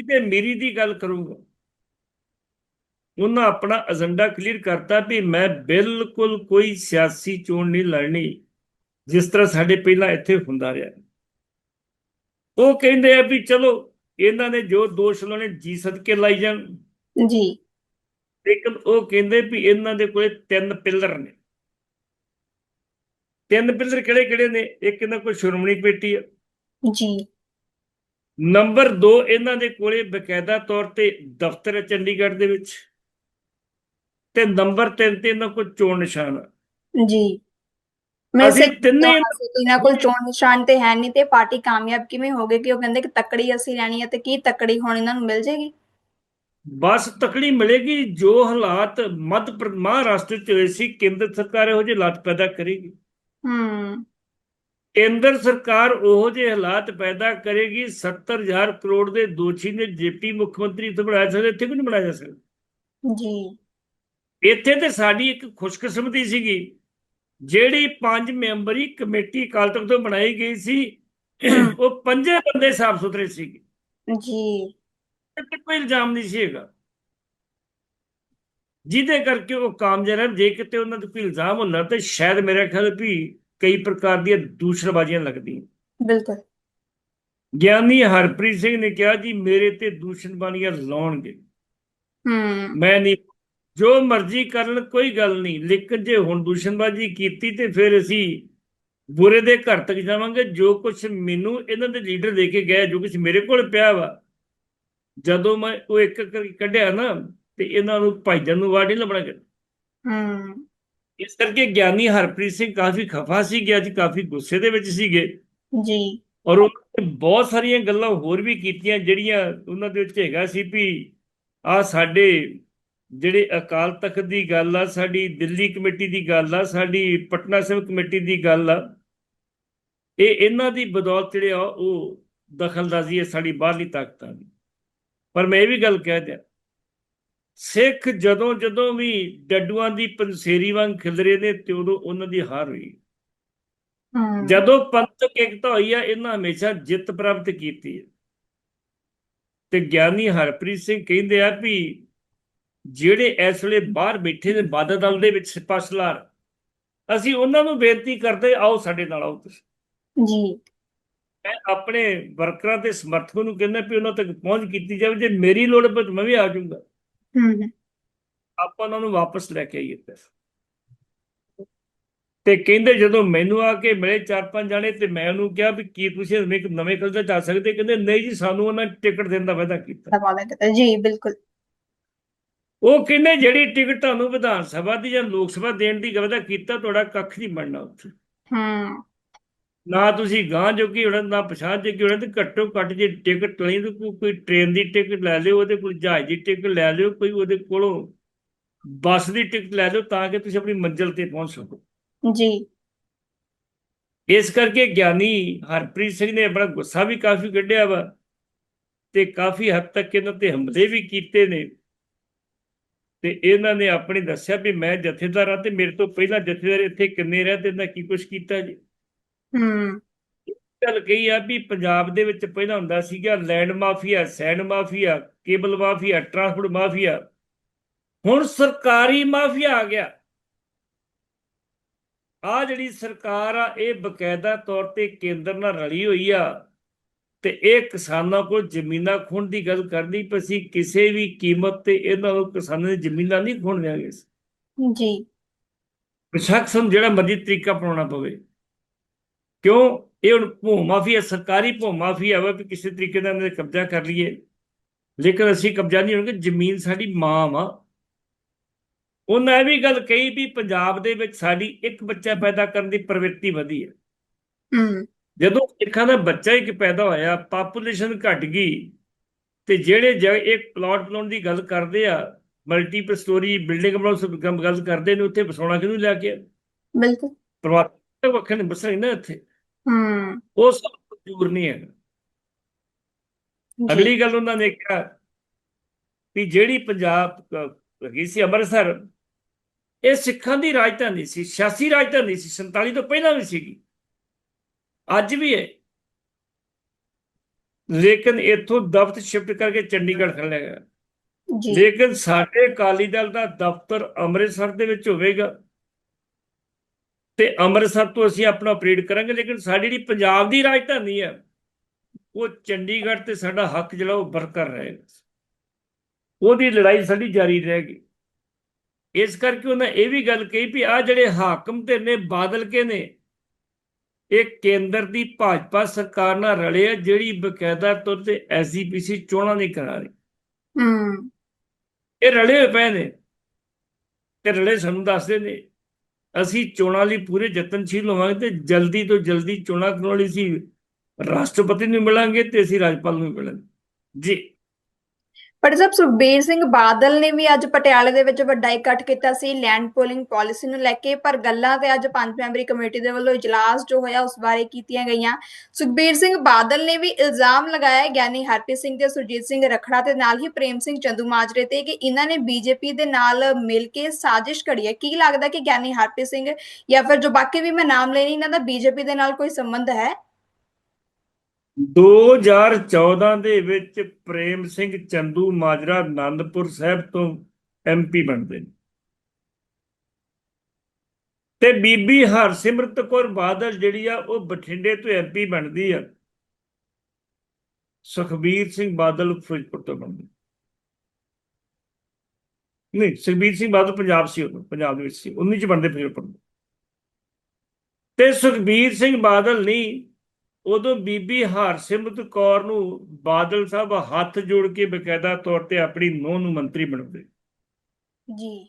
ਤੇ ਮੇਰੀ ਦੀ ਗੱਲ ਕਰੂੰਗਾ। ਉਹਨਾਂ ਆਪਣਾ ਏਜੰਡਾ ਕਲੀਅਰ ਕਰਤਾ ਵੀ ਮੈਂ ਬਿਲਕੁਲ ਕੋਈ ਸਿਆਸੀ ਚੋਣ ਨਹੀਂ ਲੜਨੀ ਜਿਸ ਤਰ੍ਹਾਂ ਸਾਡੇ ਪਹਿਲਾਂ ਇੱਥੇ ਹੁੰਦਾ ਰਿਹਾ। ਉਹ ਕਹਿੰਦੇ ਆ ਵੀ ਚਲੋ ਇਹਨਾਂ ਨੇ ਜੋ ਦੋਸ਼ ਲਾਉਣੇ ਜੀ ਸਦਕੇ ਲਾਈ ਜਾਣ। ਜੀ। ਲੇਕਿਨ ਉਹ ਕਹਿੰਦੇ ਵੀ ਇਹਨਾਂ ਦੇ ਕੋਲੇ ਤਿੰਨ ਪਿੱਲਰ ਨੇ। ਤਿੰਨ ਪਿੱਲਰ ਕਿਹੜੇ ਕਿਹੜੇ ਨੇ? ਇੱਕ ਇਹਨਾਂ ਕੋਲ ਸ਼੍ਰੋਮਣੀ ਕਮੇਟੀ ਆ। ਜੀ। ਨੰਬਰ 2 ਇਹਨਾਂ ਦੇ ਕੋਲੇ ਬਕਾਇਦਾ ਤੌਰ ਤੇ ਦਫ਼ਤਰ ਹੈ ਚੰਡੀਗੜ੍ਹ ਦੇ ਵਿੱਚ। ਤੇ ਨੰਬਰ 3 ਤੇ ਇਹਨਾਂ ਕੋਲ ਚੋਣ ਨਿਸ਼ਾਨ ਆ। ਜੀ। ਮੈਂ ਸਿੱਖ ਤਿੰਨੇ ਇਹਨਾਂ ਕੋਲ ਚੋਣ ਨਿਸ਼ਾਨ ਤੇ ਹੈ ਨਹੀਂ ਤੇ ਪਾਰਟੀ ਕਾਮਯਾਬ ਕਿਵੇਂ ਹੋ ਗਈ ਕਿ ਉਹ ਕਹਿੰਦੇ ਕਿ ਤੱਕੜੀ ਅਸੀਂ ਲੈਣੀ ਹੈ ਤੇ ਕੀ ਤੱਕੜੀ ਹੁਣ ਇਹਨਾਂ ਨੂੰ ਮਿਲ ਜੇਗੀ ਬਸ ਤਕੜੀ ਮਿਲੇਗੀ ਜੋ ਹਾਲਾਤ ਮੱਧ ਮਹਾਰਾਸ਼ਟਰ ਚ ਹੋਏ ਸੀ ਕੇਂਦਰ ਸਰਕਾਰ ਇਹੋ ਜਿਹੇ ਹਾਲਾਤ ਪੈਦਾ ਕਰੇਗੀ। ਹੂੰ। ਕੇਂਦਰ ਸਰਕਾਰ ਉਹੋ ਜਿਹੇ ਹਾਲਾਤ ਪੈਦਾ ਕਰੇਗੀ 70000 ਕਰੋੜ ਦੇ ਦੋਸ਼ੀ ਨੇ ਜੇਪੀ ਮੁੱਖ ਮੰਤਰੀ ਤੋਂ ਬਣਾਇਆ ਸਕਦੇ ਇੱਥੇ ਵੀ ਨਹੀਂ ਬਣਾਇਆ ਜਾ ਸਕਦਾ। ਜੀ। ਇੱਥੇ ਤੇ ਸਾਡੀ ਇੱਕ ਖੁਸ਼ਕਿਸਮਤੀ ਸੀਗੀ ਜਿਹੜੀ ਪੰਜ ਮੈਂਬਰੀ ਕਮੇਟੀ ਅਕਾਲ ਤਖਤ ਤੋਂ ਬਣਾਈ ਗਈ ਸੀ ਉਹ ਪੰਜੇ ਬੰਦੇ ਸਾਫ਼ ਸੁਥਰੇ ਸੀਗੇ। ਜੀ। ਤੇ ਕੋਈ ਇਲਜ਼ਾਮ ਨਹੀਂ ਸੀ ਹੈਗਾ। ਜਿਹਦੇ ਕਰਕੇ ਉਹ ਕਾਮਯਾਬ ਰਹੇ ਜੇ ਕਿਤੇ ਉਹਨਾਂ ਤੇ ਕੋਈ ਇਲਜ਼ਾਮ ਹੁੰਦਾ ਤੇ ਸ਼ਾਇਦ ਮੇਰੇ ਖਿਆਲ ਵੀ ਕਈ ਪ੍ਰਕਾਰ ਦੀਆਂ ਦੂਸ਼ਣਬਾਜ਼ੀਆਂ ਲੱਗਦੀਆਂ। ਬਿਲਕੁਲ। ਗਿਆਨੀ ਹਰਪ੍ਰੀਤ ਸਿੰਘ ਨੇ ਕਿਹਾ ਜੀ ਮੇਰੇ ਤੇ ਦੂਸ਼ਣਬਾਜ਼ੀਆਂ ਲਾਉਣਗੇ। ਹੂੰ। ਮੈਂ ਨਹੀਂ ਜੋ ਮਰਜ਼ੀ ਕਰਨ ਕੋਈ ਗੱਲ ਨਹੀਂ। ਲੇਕਿਨ ਜੇ ਹੁਣ ਦੂਸ਼ਣਬਾਜ਼ੀ ਕੀਤੀ ਤੇ ਫਿਰ ਅਸੀਂ ਬੁਰੇ ਦੇ ਘਰ ਤੱਕ ਜਾਵਾਂਗੇ। ਜੋ ਕੁਝ ਮੈਨੂੰ ਇਹਨਾਂ ਦੇ ਲੀਡਰ ਦੇ ਕੇ ਗਏ ਜੋ ਕੁਝ ਮੇਰੇ ਕੋਲ ਪਿਆ ਵਾ ਜਦੋਂ ਮੈਂ ਉਹ ਇੱਕ ਕਰਕੇ ਕੱਢਿਆ ਨਾ ਤੇ ਇਹਨਾਂ ਨੂੰ ਭਾਈਜਾਨ ਨੂੰ ਵਾੜ ਨਹੀਂ ਲੱਭਣਾ ਕਿ ਹੂੰ। ਇਸ ਕਰਕੇ ਗਿਆਨੀ ਹਰਪ੍ਰੀਤ ਸਿੰਘ ਕਾਫੀ ਖਫਾ ਸੀ ਗਿਆ ਅੱਜ ਕਾਫੀ ਗੁੱਸੇ ਦੇ ਵਿੱਚ ਸੀਗੇ। ਜੀ। ਔਰ ਉਹਨਾਂ ਬਹੁਤ ਸਾਰੀਆਂ ਗੱਲਾਂ ਹੋਰ ਵੀ ਕੀਤੀਆਂ ਜਿਹੜੀਆਂ ਉਹਨਾਂ ਦੇ ਵਿੱਚ ਹੈਗਾ ਸੀ ਵੀ ਆ ਸਾਡੇ ਜਿਹੜੇ ਅਕਾਲ ਤਖਤ ਦੀ ਗੱਲ ਆ ਸਾਡੀ ਦਿੱਲੀ ਕਮੇਟੀ ਦੀ ਗੱਲ ਆ ਸਾਡੀ ਪਟਨਾ ਸਾਹਿਬ ਕਮੇਟੀ ਦੀ ਗੱਲ ਆ ਇਹ ਇਹਨਾਂ ਦੀ ਬਦੌਲਤ ਜਿਹੜੇ ਆ ਉਹ ਦਖਲਅੰਦਾਜ਼ੀ ਹੈ ਸਾਡੀ ਬਾਹਰਲੀ ਤਾਕਤਾਂ ਦੀ। ਪਰ ਮੈਂ ਇਹ ਵੀ ਗੱਲ ਕਹਿ ਦਿਆਂ ਸਿੱਖ ਜਦੋਂ ਜਦੋਂ ਵੀ ਡੱਡੂਆਂ ਦੀ ਪੰਸੇਰੀ ਵਾਂਗ ਖਿਲਰੇ ਨੇ ਤੇ ਉਦੋਂ ਉਹਨਾਂ ਦੀ ਹਾਰ ਹੋਈ। ਜਦੋਂ ਪੰਥਕ ਏਕਤਾ ਹੋਈ ਆ ਇਹਨਾਂ ਹਮੇਸ਼ਾ ਜਿੱਤ ਪ੍ਰਾਪਤ ਕੀਤੀ ਹੈ ਤੇ ਗਿਆਨੀ ਹਰਪ੍ਰੀਤ ਸਿੰਘ ਕਹਿੰਦੇ ਆ ਵੀ ਜਿਹੜੇ ਇਸ ਵੇਲੇ ਬਾਹਰ ਬੈਠੇ ਨੇ ਬਾਦਲ ਦਲ ਦੇ ਵਿੱਚ ਸਿਪਾਸਲਾਰ ਅਸੀਂ ਉਹਨਾਂ ਨੂੰ ਬੇਨਤੀ ਕਰਦੇ ਆਓ ਸਾਡੇ ਨਾਲ ਆਓ ਤੁਸੀਂ। ਜੀ। ਮੈਂ ਆਪਣੇ ਵਰਕਰਾਂ ਤੇ ਸਮਰਥਕਾਂ ਨੂੰ ਕਹਿੰਦਾ ਵੀ ਉਹਨਾਂ ਤੱਕ ਪਹੁੰਚ ਕੀਤੀ ਜਾਵੇ ਜੇ ਮੇਰੀ ਲੋੜ ਤਾਂ ਮੈਂ ਵੀ ਆ ਜਾਊਂਗਾ। ਹੂੰ। ਆਪਾਂ ਉਹਨਾਂ ਨੂੰ ਵਾਪਸ ਲੈ ਕੇ ਆਈਏ ਪੈਸਾ। ਤੇ ਕਹਿੰਦੇ ਜਦੋਂ ਮੈਨੂੰ ਆ ਕੇ ਮਿਲੇ ਚਾਰ ਪੰਜ ਜਾਣੇ ਤੇ ਮੈਂ ਉਹਨੂੰ ਕਿਹਾ ਵੀ ਕੀ ਤੁਸੀਂ ਨਵੇਂ ਨਵੇਂ ਕਲਚਰ ਜਾ ਸਕਦੇ? ਕਹਿੰਦੇ ਨਹੀਂ ਜੀ ਸਾਨੂੰ ਉਹਨਾਂ ਟਿਕਟ ਦੇਣ ਦਾ ਵਾਅਦਾ ਕੀਤਾ। ਦਾ ਵਾਅਦਾ ਕੀਤਾ। ਜੀ ਬਿਲਕੁਲ। ਉਹ ਕਹਿੰਦੇ ਜਿਹੜੀ ਟਿਕਟ ਤੁਹਾਨੂੰ ਵਿਧਾਨ ਸਭਾ ਦੀ ਜਾਂ ਲੋਕ ਸਭਾ ਦੇਣ ਦੀ ਵਾਅਦਾ ਕੀਤਾ ਤੁਹਾਡਾ ਕੱਖ ਨਹੀਂ ਬਣਨਾ ਉੱਥੇ। ਹੂੰ। ਨਾ ਤੁਸੀਂ ਗਾਂ ਜੋਗੀ ਹੋਣਾ ਨਾ ਪਛਾਣ ਜੋਗੀ ਹੋਣਾ ਤੇ ਘੱਟੋ ਘੱਟ ਜੇ ਟਿਕਟ ਲਈ ਤਾਂ ਕੋਈ- ਟ੍ਰੇਨ ਦੀ ਟਿਕਟ ਲੈ ਲਿਓ ਉਹਦੇ ਕੋਲ ਜਹਾਜ਼ ਦੀ ਟਿਕਟ ਲੈ ਲਿਓ ਕੋਈ ਉਹਦੇ ਕੋਲੋਂ ਬੱਸ ਦੀ ਟਿਕਟ ਲੈ ਲਿਓ ਤਾਂ ਕਿ ਤੁਸੀਂ ਆਪਣੀ ਮੰਜ਼ਿਲ ਤੇ ਪਹੁੰਚ ਸਕੋ। ਜੀ। ਇਸ ਕਰਕੇ ਗਿਆਨੀ ਹਰਪ੍ਰੀਤ ਸਿੰਘ ਨੇ ਆਪਣਾ ਗੁੱਸਾ ਵੀ ਕਾਫੀ ਕੱਢਿਆ ਵਾ ਤੇ ਕਾਫੀ ਹੱਦ ਤੱਕ ਇਹਨਾਂ ਤੇ ਹਮਲੇ ਵੀ ਕੀਤੇ ਨੇ। ਤੇ ਇਹਨਾਂ ਨੇ ਆਪਣੀ ਦੱਸਿਆ ਵੀ ਮੈਂ ਜਥੇਦਾਰ ਹਾਂ ਤੇ ਮੇਰੇ ਤੋਂ ਪਹਿਲਾਂ ਜਥੇਦਾਰ ਇੱਥੇ ਕਿੰਨੇ ਰਹੇ ਤੇ ਇਹਨਾਂ ਕੀ ਕੁਛ ਕੀਤਾ ਜੀ? ਹੂੰ ਗੱਲ ਕਹੀ ਆ ਵੀ ਪੰਜਾਬ ਦੇ ਵਿੱਚ ਪਹਿਲਾਂ ਹੁੰਦਾ ਸੀਗਾ land mafia sand mafia cable mafia transport mafia. ਹੁਣ ਸਰਕਾਰੀ ਮਾਫੀਆ ਆ ਗਿਆ। ਆ ਜਿਹੜੀ ਸਰਕਾਰ ਆ ਇਹ ਬਕਾਇਦਾ ਤੌਰ ਤੇ ਕੇਂਦਰ ਨਾਲ ਰਲੀ ਹੋਈ ਆ ਤੇ ਇਹ ਕਿਸਾਨਾਂ ਕੋਲ ਜ਼ਮੀਨਾਂ ਖੋਣ ਦੀ ਗੱਲ ਕਰਦੀ ਪਈ ਸੀ। ਕਿਸੇ ਵੀ ਕੀਮਤ ਤੇ ਇਹਨਾਂ ਨੂੰ ਕਿਸਾਨਾਂ ਦੀ ਜ਼ਮੀਨਾਂ ਨਹੀਂ ਖੋਣ ਦਿਆਂਗੇ ਜੀ। ਬੇਸ਼ੱਕ ਜਿਹੜਾ ਮਰਜ਼ੀ ਤਰੀਕਾ ਅਪਣਾਉਣਾ ਪਵੇ। ਕਿਉਂ? ਇਹ ਹੁਣ ਭੂ ਮਾਫੀਆ ਸਰਕਾਰੀ ਭੂ ਮਾਫੀਆ ਵਾ ਵੀ ਕਿਸੇ ਤਰੀਕੇ ਨਾਲ ਇਹਨਾਂ ਕਬਜ਼ਾ ਕਰ ਲਈਏ। ਲੇਕਿਨ ਅਸੀਂ ਕਬਜ਼ਾ ਨਹੀਂ ਹੋਣਗੇ ਜ਼ਮੀਨ ਸਾਡੀ ਮਾਂ ਵਾ। ਉਹਨਾਂ ਇਹ ਵੀ ਗੱਲ ਕਹੀ ਵੀ ਪੰਜਾਬ ਦੇ ਵਿੱਚ ਸਾਡੀ ਇੱਕ ਬੱਚਾ ਪੈਦਾ ਕਰਨ ਦੀ ਪ੍ਰਵਿਰਤੀ ਵਧੀ ਹੈ। ਹੂੰ। ਜਦੋਂ ਸਿੱਖਾਂ ਦਾ ਬੱਚਾ ਇੱਕ ਪੈਦਾ ਹੋਇਆ ਪਾਪੂਲੇਸ਼ਨ ਘਟ ਗਈ ਤੇ ਜਿਹੜੇ ਇੱਕ ਪਲਾਟ ਬਣਾਉਣ ਦੀ ਗੱਲ ਕਰਦੇ ਆ ਮਲਟੀਪਲ ਸਟੋਰੀ ਬਿਲਡਿੰਗ ਬਣਾਉਣ ਦੀ ਗੱਲ- ਕਰਦੇ ਨੇ ਉੱਥੇ ਵਸਾਉਣਾ ਕਿਹਨੂੰ ਲਿਆ ਕੇ ਬਿਲਕੁਲ। ਪਰਿਵਾਰ ਵੱਖਰੇ ਨੇ ਬਸਣਾ ਨਾ ਇੱਥੇ। ਹੂੰ। ਉਹ ਸਭ ਮਨਜ਼ੂਰ ਨਹੀਂ ਹੈ ਜੀ। ਅਗਲੀ ਗੱਲ ਉਹਨਾਂ ਨੇ ਕਿਹਾ ਵੀ ਜਿਹੜੀ ਪੰਜਾਬ ਹੈਗੀ ਸੀ ਅੰਮ੍ਰਿਤਸਰ ਇਹ ਸਿੱਖਾਂ ਦੀ ਰਾਜਧਾਨੀ ਸੀ ਸਿਆਸੀ ਰਾਜਧਾਨੀ ਸੀ 47 ਤੋਂ ਪਹਿਲਾਂ ਵੀ ਸੀਗੀ। ਅੱਜ ਵੀ ਹੈ। ਲੇਕਿਨ ਇੱਥੋਂ ਦਫ਼ਤਰ ਸ਼ਿਫਟ ਕਰਕੇ ਚੰਡੀਗੜ੍ਹ ਕਰ ਲਿਆ ਗਿਆ। ਜੀ। ਲੇਕਿਨ ਸਾਡੇ ਅਕਾਲੀ ਦਲ ਦਾ ਦਫ਼ਤਰ ਅੰਮ੍ਰਿਤਸਰ ਦੇ ਵਿੱਚ ਹੋਵੇਗਾ। ਤੇ ਅੰਮ੍ਰਿਤਸਰ ਤੋਂ ਅਸੀਂ ਆਪਣਾ ਆਪਰੇਟ ਕਰਾਂਗੇ ਲੇਕਿਨ ਸਾਡੀ ਜਿਹੜੀ ਪੰਜਾਬ ਦੀ ਰਾਜਧਾਨੀ ਹੈ ਉਹ ਚੰਡੀਗੜ੍ਹ ਤੇ ਸਾਡਾ ਹੱਕ ਜਿਹੜਾ ਉਹ ਬਰਕਰ ਰਹੇਗਾ। ਉਹਦੀ ਲੜਾਈ ਸਾਡੀ ਜਾਰੀ ਰਹੇਗੀ। ਇਸ ਕਰਕੇ ਉਹਨਾਂ ਇਹ ਵੀ ਗੱਲ ਕਹੀ ਵੀ ਆ ਜਿਹੜੇ ਹਾਕਮ ਤੇ ਨੇ ਬਾਦਲ ਕੇ ਨੇ ਇਹ ਕੇਂਦਰ ਦੀ ਭਾਜਪਾ ਸਰਕਾਰ ਨਾਲ ਰਲੇ ਆ ਜਿਹੜੀ ਬਕਾਇਦਾ ਤੌਰ ਤੇ ਐਸਜੀਪੀਸੀ ਚੋਣਾਂ ਨਹੀਂ ਕਰਾ ਰਹੀ। ਹੂੰ। ਇਹ ਰਲੇ ਹੋਏ ਪਏ ਨੇ ਤੇ ਰਲੇ ਸਾਨੂੰ ਦੱਸਦੇ ਨੇ ਅਸੀਂ ਚੋਣਾਂ ਲਈ ਪੂਰੇ ਯਤਨਸ਼ੀਲ ਹੋਵਾਂਗੇ ਤੇ ਜਲਦੀ ਤੋਂ ਜਲਦੀ ਚੋਣਾਂ ਕਰਾਉਣ ਲਈ ਅਸੀਂ ਰਾਸ਼ਟਰਪਤੀ ਨੂੰ ਮਿਲਾਂਗੇ ਤੇ ਅਸੀਂ ਰਾਜਪਾਲ ਨੂੰ ਵੀ ਮਿਲਾਂਗੇ। ਜੀ। ਪਰ ਸਾਹਿਬ ਸੁਖਬੀਰ ਸਿੰਘ ਬਾਦਲ ਨੇ ਵੀ ਅੱਜ ਪਟਿਆਲੇ ਦੇ ਵਿੱਚ ਵੱਡਾ ਇਕੱਠ ਕੀਤਾ ਸੀ ਲੈਂਡ ਪੋਲਿੰਗ ਪਾਲਿਸੀ ਨੂੰ ਲੈ ਕੇ। ਪਰ ਗੱਲਾਂ ਤੇ ਅੱਜ ਪੰਜ ਮੈਂਬਰੀ ਕਮੇਟੀ ਦੇ ਵੱਲੋਂ ਇਜਲਾਸ ਜੋ ਹੋਇਆ, ਉਸ ਬਾਰੇ ਕੀਤੀਆਂ ਗਈਆਂ। ਸੁਖਬੀਰ ਸਿੰਘ ਬਾਦਲ ਨੇ ਵੀ ਇਲਜ਼ਾਮ ਲਗਾਇਆ ਗਿਆਨੀ ਹਰਪ੍ਰੀਤ ਸਿੰਘ ਤੇ ਸੁਰਜੀਤ ਸਿੰਘ ਰਖੜਾ ਤੇ ਨਾਲ ਹੀ ਪ੍ਰੇਮ ਸਿੰਘ ਚੰਦੂ ਮਾਜਰੇ ਤੇ ਕਿ ਇਹਨਾਂ ਨੇ ਬੀਜੇਪੀ ਦੇ ਨਾਲ ਮਿਲ ਕੇ ਸਾਜ਼ਿਸ਼ ਘੜੀ ਹੈ। ਕੀ ਲੱਗਦਾ ਕਿ ਗਿਆਨੀ ਹਰਪ੍ਰੀਤ ਸਿੰਘ ਜਾਂ ਫਿਰ ਜੋ ਬਾਕੀ ਵੀ ਮੈਂ ਨਾਮ ਲੈਣੀ, ਇਹਨਾਂ ਦਾ ਬੀਜੇਪੀ ਦੇ ਨਾਲ ਕੋਈ ਸੰਬੰਧ ਹੈ? 2014 ਦੇ ਵਿੱਚ ਪ੍ਰੇਮ ਸਿੰਘ ਚੰਦੂ ਮਾਜਰਾ ਆਨੰਦਪੁਰ ਸਾਹਿਬ ਤੋਂ ਐਮਪੀ ਬਣਦੇ ਨੇ। ਤੇ ਬੀਬੀ ਹਰਸਿਮਰਤ ਕੌਰ ਬਾਦਲ ਜਿਹੜੀ ਆ, ਉਹ ਬਠਿੰਡੇ ਤੋਂ ਐਮਪੀ ਬਣਦੀ ਆ। ਸੁਖਬੀਰ ਸਿੰਘ ਬਾਦਲ ਫਿਰੋਜ਼ਪੁਰ ਤੋਂ ਬਣਦੇ ਨਹੀਂ, ਸੁਖਬੀਰ ਸਿੰਘ ਬਾਦਲ ਪੰਜਾਬ ਸੀ ਉਦੋਂ, ਪੰਜਾਬ ਦੇ ਵਿੱਚ ਸੀ 19 ਚ ਬਣਦੇ ਫਿਰੋਜ਼ਪੁਰ। ਤੇ ਸੁਖਬੀਰ ਸਿੰਘ ਬਾਦਲ ਨਹੀਂ ਉਦੋਂ ਬੀਬੀ ਹਰਸਿਮਰਤ ਕੌਰ ਨੂੰ ਬਾਦਲ ਸਾਹਿਬ ਹੱਥ ਜੋੜ ਕੇ ਬਕਾਇਦਾ ਤੌਰ ਤੇ ਆਪਣੀ ਨੂੰਹ ਨੂੰ ਮੰਤਰੀ ਬਣਾਉਂਦੇ। ਜੀ।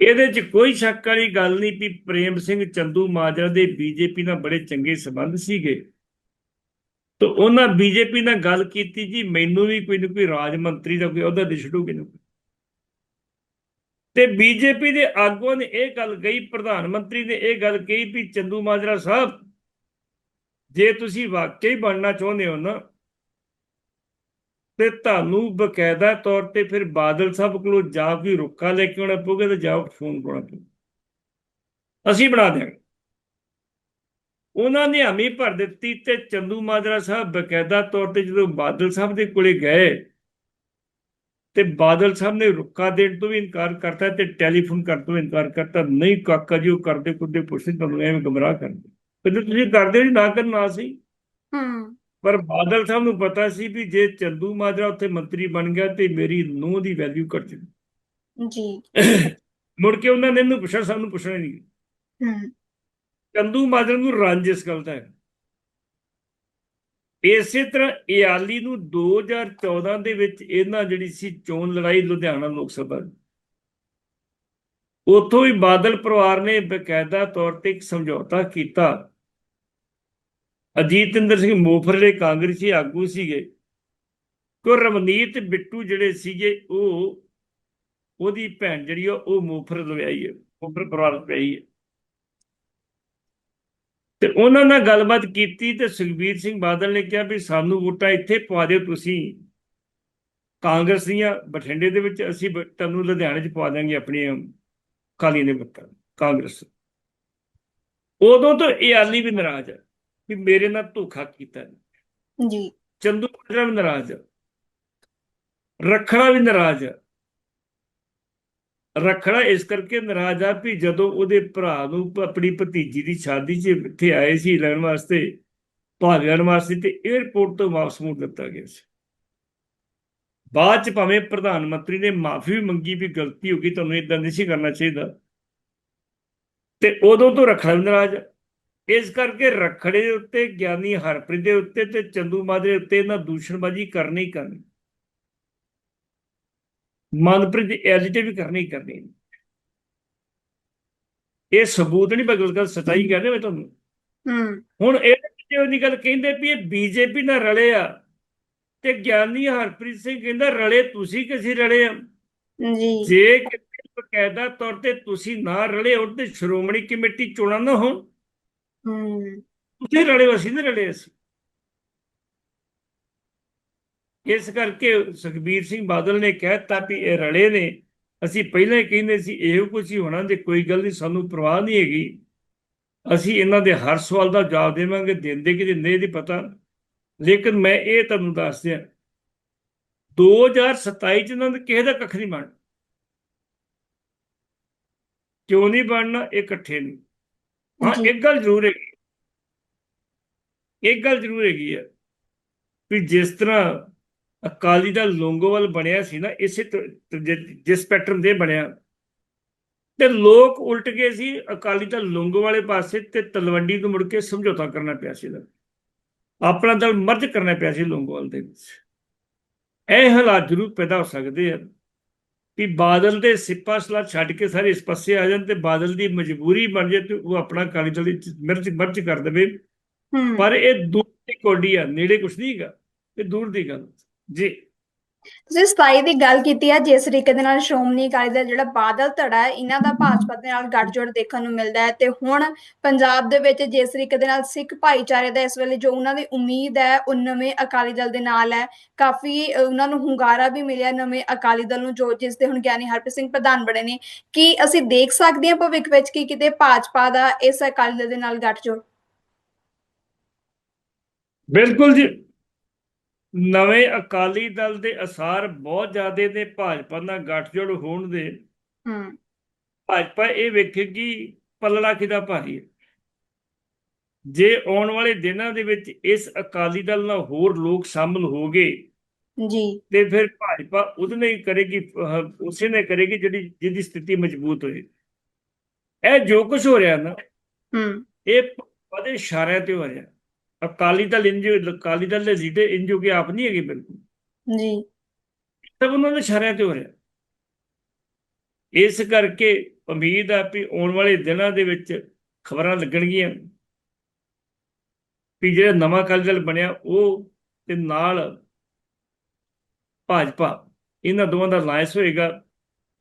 ਇਹਦੇ 'ਚ ਕੋਈ ਸ਼ੱਕ ਵਾਲੀ ਗੱਲ ਨਹੀਂ ਵੀ ਪ੍ਰੇਮ ਸਿੰਘ ਚੰਦੂ ਮਾਜਰਾ ਦੇ ਬੀਜੇਪੀ ਨਾਲ ਬੜੇ ਚੰਗੇ ਸਬੰਧ ਸੀਗੇ। ਤੇ ਉਹਨਾਂ ਬੀਜੇਪੀ ਨਾਲ ਗੱਲ ਕੀਤੀ ਜੀ ਮੈਨੂੰ ਵੀ ਕੋਈ ਨਾ ਕੋਈ ਰਾਜ ਮੰਤਰੀ ਦਾ ਕੋਈ ਅਹੁਦਾ ਦੇ ਛੱਡੂਗੇ ਨਾ ਤੇ ਬੀਜੇਪੀ ਦੇ ਆਗੂਆਂ ਨੇ ਇਹ ਗੱਲ ਕਹੀ ਪ੍ਰਧਾਨ ਮੰਤਰੀ ਨੇ ਇਹ ਗੱਲ ਕਹੀ ਵੀ ਚੰਦੂ ਮਾਜਰਾ ਸਾਹਿਬ ਜੇ ਤੁਸੀਂ ਵਾਕਈ ਬਣਨਾ ਚਾਹੁੰਦੇ ਹੋ ਨਾ, ਤੇ ਤੁਹਾਨੂੰ ਬਕਾਇਦਾ ਤੌਰ ਤੇ ਫਿਰ ਬਾਦਲ ਸਾਹਿਬ ਕੋਲੋਂ ਜਾ ਕੋਈ ਰੁੱਕਾ ਲੈ ਕੇ ਆਉਣਾ ਪਊਗਾ ਤੇ ਜਾ ਫੋਨ ਕਰਾਉਣਾ ਪਊਗਾ। ਅਸੀਂ ਬਣਾ ਦਿਆਂਗੇ। ਉਹਨਾਂ ਨੇ ਹਮੀ ਭਰ ਦਿੱਤੀ ਤੇ ਚੰਦੂ ਮਾਜਰਾ ਸਾਹਿਬ ਬਕਾਇਦਾ ਤੌਰ ਤੇ ਜਦੋਂ ਬਾਦਲ ਸਾਹਿਬ ਦੇ ਕੋਲੇ ਗਏ, ਤੇ ਬਾਦਲ ਸਾਹਿਬ ਨੇ ਰੁੱਕਾ ਦੇਣ ਤੋਂ ਵੀ ਇਨਕਾਰ ਕਰਤਾ ਤੇ ਟੈਲੀਫੋਨ ਕਰਨ ਤੋਂ ਇਨਕਾਰ ਕਰਤਾ, ਨਹੀਂ ਕਾਕਾ ਜੀ ਉਹ ਕਰਦੇ ਕੁੱਦੇ ਪੁੱਛਦੇ, ਤੁਹਾਨੂੰ ਐਵੇਂ ਗਮਰਾਹ ਕਰਦੇ ਕਹਿੰਦੇ ਤੁਸੀਂ ਕਰਦੇ ਹੋ ਜੀ ਨਾ ਕਰਨਾ ਸੀ? ਹੂੰ। ਪਰ ਬਾਦਲ ਸਾਹਿਬ ਨੂੰ ਪਤਾ ਸੀ ਵੀ ਜੇ ਚੰਦੂ ਮਾਜਰਾ ਉੱਥੇ ਮੰਤਰੀ ਬਣ ਗਿਆ ਤੇ ਮੇਰੀ ਨੂੰਹ ਦੀ ਵੈਲਿਊ ਘਟ ਜਾਣੀ ਜੀ। ਮੁੜ ਕੇ ਉਹਨਾਂ ਨੇ ਇਹਨੂੰ ਪੁੱਛਿਆ ਸਾਨੂੰ ਪੁੱਛਣਾ ਹੀ ਨਹੀਂ। ਹੂੰ। ਚੰਦੂ ਮਾਜਰਾ ਨੂੰ ਰੰਜ ਇਸ ਗੱਲ ਦਾ ਹੈ। ਇਸੇ ਤਰ੍ਹਾਂ ਇਆਲੀ ਨੂੰ 2014 ਦੇ ਵਿੱਚ ਇਹਨਾਂ ਜਿਹੜੀ ਸੀ ਚੋਣ ਲੜਾਈ ਲੁਧਿਆਣਾ ਲੋਕ ਸਭਾ ਉੱਥੋਂ ਵੀ ਬਾਦਲ ਪਰਿਵਾਰ ਨੇ ਬਕਾਇਦਾ ਤੌਰ ਤੇ ਇੱਕ ਸਮਝੌਤਾ ਕੀਤਾ। ਅਜੀਤਿੰਦਰ ਸਿੰਘ ਮੋਫਰਲੇ ਕਾਂਗਰਸੀ ਆਗੂ ਸੀਗੇ। ਕੋ ਰਵਨੀਤ ਬਿੱਟੂ ਜਿਹੜੇ ਸੀਗੇ, ਉਹ ਉਹਦੀ ਭੈਣ ਜਿਹੜੀ ਆ, ਉਹ ਮੋਫਰ ਲਵਾਈ ਹੈ ਮੋਫਰ ਪਰਿਵਾਰ ਪਈ ਹੈ ਤੇ ਉਹਨਾਂ ਨਾਲ ਗੱਲਬਾਤ ਕੀਤੀ ਤੇ ਸੁਖਬੀਰ ਸਿੰਘ ਬਾਦਲ ਨੇ ਕਿਹਾ ਵੀ ਸਾਨੂੰ ਵੋਟਾਂ ਇੱਥੇ ਪਵਾ ਦਿਓ, ਤੁਸੀਂ ਕਾਂਗਰਸ ਦੀਆਂ, ਬਠਿੰਡੇ ਦੇ ਵਿੱਚ ਅਸੀਂ ਤੁਹਾਨੂੰ ਲੁਧਿਆਣੇ 'ਚ ਪਵਾ ਦਾਂਗੇ ਆਪਣੀਆਂ ਕਾਲੀਆਂ ਦੇ ਵੋਟਾਂ ਕਾਂਗਰਸ। ਉਦੋਂ ਤੋਂ ਇਹ ਆਲੀ ਵੀ ਨਾਰਾਜ਼ ਹੈ ਵੀ ਮੇਰੇ ਨਾਲ ਧੋਖਾ ਕੀਤਾ। ਜੀ। ਚੰਦੂ ਮਾਜਰਾ ਵੀ ਨਾਰਾਜ਼ ਹੈ। ਰੱਖੜਾ ਵੀ ਨਾਰਾਜ਼ ਹੈ। ਰੱਖੜਾ ਇਸ ਕਰਕੇ ਨਾਰਾਜ਼ ਆ ਵੀ ਜਦੋਂ ਉਹਦੇ ਭਰਾ ਨੂੰ ਆਪਣੀ ਭਤੀਜੀ ਦੀ ਸ਼ਾਦੀ 'ਚ ਇੱਥੇ ਆਏ ਸੀ ਲੈਣ ਵਾਸਤੇ ਭਾਗ ਲੈਣ ਵਾਸਤੇ ਤੇ 에어ਪੋਰਟ ਤੋਂ ਵਾਪਸ ਮੋੜ ਦਿੱਤਾ ਗਿਆ ਸੀ। ਬਾਅਦ ਚ ਭਾਵੇਂ ਪ੍ਰਧਾਨ ਮੰਤਰੀ ਨੇ ਮਾਫੀ ਵੀ ਮੰਗੀ ਵੀ ਗਲਤੀ ਹੋ ਗਈ ਤੁਹਾਨੂੰ ਇਦਾਂ ਨਹੀਂ ਸੀ ਕਰਨਾ ਚਾਹੀਦਾ। ਤੇ ਉਦੋਂ ਤੋਂ ਰੱਖੜਾ ਵੀ ਨਾਰਾਜ਼ ਹੈ। ਇਸ ਕਰਕੇ ਰਖੜੇ ਦੇ ਉੱਤੇ ਗਿਆਨੀ ਹਰਪ੍ਰੀਤ ਦੇ ਉੱਤੇ ਤੇ ਚੰਦੂ ਮਾਜਰੇ ਉੱਤੇ ਇਹਨਾਂ ਦੂਸ਼ਣਬਾਜ਼ੀ ਕਰਨੀ ਕਰਨੀ। ਮਨਪ੍ਰੀਤ ਤੇ ਵੀ ਕਰਨੀ ਕਰਨੀ। ਇਹ ਸਬੂਤ ਨਹੀਂ ਬਗਲ ਗੱਲ ਸਚਾਈ ਕਹਿੰਦੇ ਮੈਂ ਤੁਹਾਨੂੰ। ਹੂੰ। ਹੁਣ ਇਹ ਜੇ ਉਹਦੀ ਗੱਲ ਕਹਿੰਦੇ ਵੀ ਇਹ ਬੀਜੇਪੀ ਨਾਲ ਰਲੇ ਆ ਤੇ ਗਿਆਨੀ ਹਰਪ੍ਰੀਤ ਸਿੰਘ ਕਹਿੰਦਾ ਰਲੇ ਤੁਸੀਂ ਕਿਸੇ ਰਲੇ ਆ? ਜੀ। ਜੇ ਕਿਤੇ ਬਕਾਇਦਾ ਤੌਰ ਤੇ ਤੁਸੀਂ ਨਾ ਰਲੇ ਹੋ ਤੇ ਸ਼੍ਰੋਮਣੀ ਕਮੇਟੀ ਚੋਣਾਂ ਨਾ ਹੋਣ। ਹੂੰ। ਰਲੇ ਹੋ, ਅਸੀਂ ਰਲੇ ਅਸੀਂ। ਇਸ ਕਰਕੇ ਸੁਖਬੀਰ ਸਿੰਘ ਬਾਦਲ ਨੇ ਕਹਿਤਾ ਵੀ ਇਹ ਰਲੇ ਨੇ। ਅਸੀਂ ਪਹਿਲਾਂ ਹੀ ਕਹਿੰਦੇ ਸੀ ਇਹੋ ਕੁਝ ਹੀ ਹੋਣਾ ਤੇ ਕੋਈ ਗੱਲ ਨਹੀਂ ਸਾਨੂੰ ਪਰਵਾਹ ਨਹੀਂ ਹੈਗੀ। ਅਸੀਂ ਇਹਨਾਂ ਦੇ ਹਰ ਸਵਾਲ ਦਾ ਜਵਾਬ ਦੇਵਾਂਗੇ ਦਿੰਦੇ ਕਿ ਦਿੰਦੇ ਇਹਦੀ ਪਤਾ। ਲੇਕਿਨ ਮੈਂ ਇਹ ਤੁਹਾਨੂੰ ਦੱਸ ਦਿਆਂ 2027 ਚ ਇਹਨਾਂ ਦੇ ਕਿਸੇ ਦਾ ਕੱਖ ਨਹੀਂ ਬਣ ਕਿਉਂ ਨਹੀਂ ਬਣਨਾ ਇਹ ਇਕੱਠੇ ਨਹੀਂ। ਹਾਂ। ਇੱਕ ਗੱਲ ਜ਼ਰੂਰ ਹੈਗੀ ਇੱਕ ਗੱਲ ਜ਼ਰੂਰ ਹੈਗੀ ਹੈ ਵੀ ਜਿਸ ਤਰ੍ਹਾਂ ਅਕਾਲੀ ਦਲ ਲੋਂਗੋਵਾਲ ਬਣਿਆ ਸੀ ਨਾ ਇਸੇ ਜਿਸ ਪੈਟਰਨ ਦੇ ਬਣਿਆ ਤੇ ਲੋਕ ਉਲਟ ਗਏ ਸੀ ਅਕਾਲੀ ਦਲ ਲੋਂਗੋ ਵਾਲੇ ਪਾਸੇ ਤੇ ਤਲਵੰਡੀ ਤੋਂ ਮੁੜ ਕੇ ਸਮਝੌਤਾ ਕਰਨਾ ਪਿਆ ਸੀ। ਆਪਣਾ ਦਲ ਮਰਜ ਕਰਨਾ ਪਿਆ ਸੀ ਲੋਂਗੋਵਾਲ ਦੇ ਵਿੱਚ ਇਹ ਹਾਲਾਤ ਜ਼ਰੂਰ ਪੈਦਾ ਹੋ ਸਕਦੇ ਆ ਕਿ ਬਾਦਲ ਦੇ ਸਿਪਾ ਸਲਾਹ ਛੱਡ ਕੇ ਸਾਰੇ ਇਸ ਪਾਸੇ ਆ ਜਾਣ ਤੇ ਬਾਦਲ ਦੀ ਮਜਬੂਰੀ ਬਣ ਜਾਏ ਤੇ ਉਹ ਆਪਣਾ ਅਕਾਲੀ ਦਲ ਮਿਰਚ ਮਰਜ ਕਰ ਦੇਵੇ। ਪਰ ਇਹ ਦੂਰ ਦੀ ਕੋਡੀ ਆ ਨੇੜੇ ਕੁਛ ਨਹੀਂ ਹੈਗਾ ਇਹ ਦੂਰ ਦੀ ਗੱਲ। ਜੀ ਤੁਸੀਂ 27 ਦੀ ਗੱਲ ਕੀਤੀ ਹੈ ਜਿਸ ਤਰੀਕੇ ਦੇ ਨਾਲ ਸ਼੍ਰੋਮਣੀ ਅਕਾਲੀ ਦਲ ਜਿਹੜਾ ਬਾਦਲ ਧੜਾ ਹੈ, ਇਹਨਾਂ ਦਾ ਭਾਜਪਾ ਦੇ ਨਾਲ ਗੱਠਜੋੜ ਦੇਖਣ ਨੂੰ ਮਿਲਦਾ ਹੈ ਤੇ ਹੁਣ ਪੰਜਾਬ ਦੇ ਵਿੱਚ ਜਿਸ ਤਰੀਕੇ ਦੇ ਨਾਲ ਸਿੱਖ ਭਾਈਚਾਰੇ ਦਾ ਇਸ ਵੇਲੇ ਜੋ ਉਹਨਾਂ ਦੀ ਉਮੀਦ ਹੈ, ਉਹ ਨਵੇਂ ਅਕਾਲੀ ਦਲ ਦੇ ਨਾਲ ਹੈ। ਕਾਫੀ ਉਹਨਾਂ ਨੂੰ ਹੁੰਗਾਰਾ ਵੀ ਮਿਲਿਆ ਨਵੇਂ ਅਕਾਲੀ ਦਲ ਨੂੰ, ਜੋ ਜਿਸ ਦੇ ਹੁਣ ਗਿਆਨੀ ਹਰਪ੍ਰੀਤ ਸਿੰਘ ਪ੍ਰਧਾਨ ਬਣੇ ਨੇ। ਕੀ ਅਸੀਂ ਦੇਖ ਸਕਦੇ ਹਾਂ ਭਵਿੱਖ ਵਿੱਚ ਕਿ ਕਿਤੇ ਭਾਜਪਾ ਦਾ ਇਸ ਅਕਾਲੀ ਦਲ ਦੇ ਨਾਲ ਗੱਠਜੋੜ? ਬਿਲਕੁਲ ਜੀ। ਨਵੇਂ ਅਕਾਲੀ ਦਲ ਦੇ ਅਸਾਰ ਬਹੁਤ ਜ਼ਿਆਦੇ ਨੇ ਭਾਜਪਾ ਨਾਲ ਗੱਠਜੋੜ ਹੋਣ ਦੇ। ਹੂੰ। ਭਾਜਪਾ ਇਹ ਵੇਖੇਗੀ ਪੱਲੜਾ ਕਿਹਦਾ ਭਾਰੀ ਹੈ। ਜੇ ਆਉਣ ਵਾਲੇ ਦਿਨਾਂ ਦੇ ਵਿੱਚ ਇਸ ਅਕਾਲੀ ਦਲ ਨਾਲ ਹੋਰ ਲੋਕ ਸ਼ਾਮਲ ਹੋ ਗਏ ਜੀ। ਤੇ ਫਿਰ ਭਾਜਪਾ ਉਹਦੇ ਹੀ ਕਰੇਗੀ ਉਸੇ ਨੇ ਕਰੇਗੀ ਜਿਹੜੀ ਜਿਹਦੀ ਸਥਿਤੀ ਮਜ਼ਬੂਤ ਹੋਏ। ਇਹ ਜੋ ਕੁਝ ਹੋ ਰਿਹਾ ਨਾ ਹੂੰ। ਇਹ ਭਾਜਪਾ ਦੇ ਇਸ਼ਾਰਿਆਂ ਤੇ ਹੋ ਰਿਹਾ। ਅਕਾਲੀ ਦਲ ਇੰਜ ਅਕਾਲੀ ਦਲ ਦੇ ਲੀਡਰ ਇੰਜੋ ਕੇ ਆਪ ਨਹੀਂ ਹੈਗੇ ਬਿਲਕੁਲ। ਜੀ। ਸਭ ਉਹਨਾਂ ਦੇ ਇਸ਼ਾਰਿਆਂ ਤੇ ਹੋ ਰਿਹਾ। ਇਸ ਕਰਕੇ ਉਮੀਦ ਆ ਵੀ ਆਉਣ ਵਾਲੇ ਦਿਨਾਂ ਦੇ ਵਿੱਚ ਖਬਰਾਂ ਲੱਗਣਗੀਆਂ। ਵੀ ਜਿਹੜਾ ਨਵਾਂ ਅਕਾਲੀ ਦਲ ਬਣਿਆ ਉਹ ਤੇ ਨਾਲ ਭਾਜਪਾ ਇਹਨਾਂ ਦੋਵਾਂ ਦਾ ਅਲਾਇੰਸ ਹੋਏਗਾ।